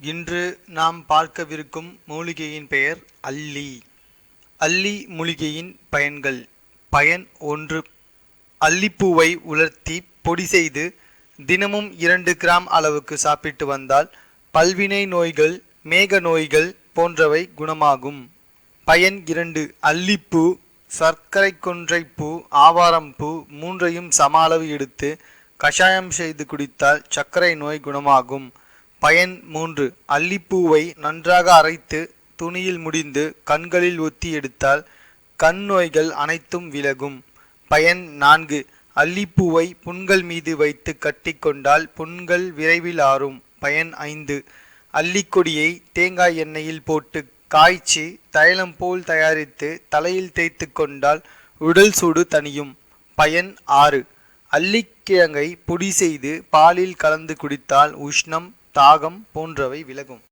இன்று நாம் பார்க்கவிருக்கும் மூலிகையின் பெயர் அல்லி. அல்லி மூலிகையின் பயன்கள். பயன் ஒன்று. அல்லிப்பூவை உலர்த்தி பொடி செய்து தினமும் இரண்டு கிராம் அளவுக்கு சாப்பிட்டு வந்தால் பல்வினை நோய்கள் மேக நோய்கள் போன்றவை குணமாகும். பயன் இரண்டு. அல்லிப்பூ சர்க்கரை கொன்றைப்பூ ஆவாரம்பூ மூன்றையும் சம அளவு எடுத்து கஷாயம் செய்து குடித்தால் சர்க்கரை நோய் குணமாகும். பயன் மூன்று. அல்லிப்பூவை நன்றாக அரைத்து துணியில் முடிந்து கண்களில் ஒத்தி எடுத்தால் கண் நோய்கள் அனைத்தும் விலகும். பயன் நான்கு. அல்லிப்பூவை புண்கள் மீது வைத்து கட்டிக்கொண்டால் புண்கள் விரைவில் ஆறும். பயன் ஐந்து. அல்லிக்கொடியை தேங்காய் எண்ணெயில் போட்டு காய்ச்சி தைலம் போல் தயாரித்து தலையில் தேய்த்து கொண்டால் உடல் சூடு தணியும். பயன் ஆறு. அல்லிக்கிழங்கை பொடி செய்து பாலில் கலந்து குடித்தால் உஷ்ணம் தாகம் போன்றவை விலகும்.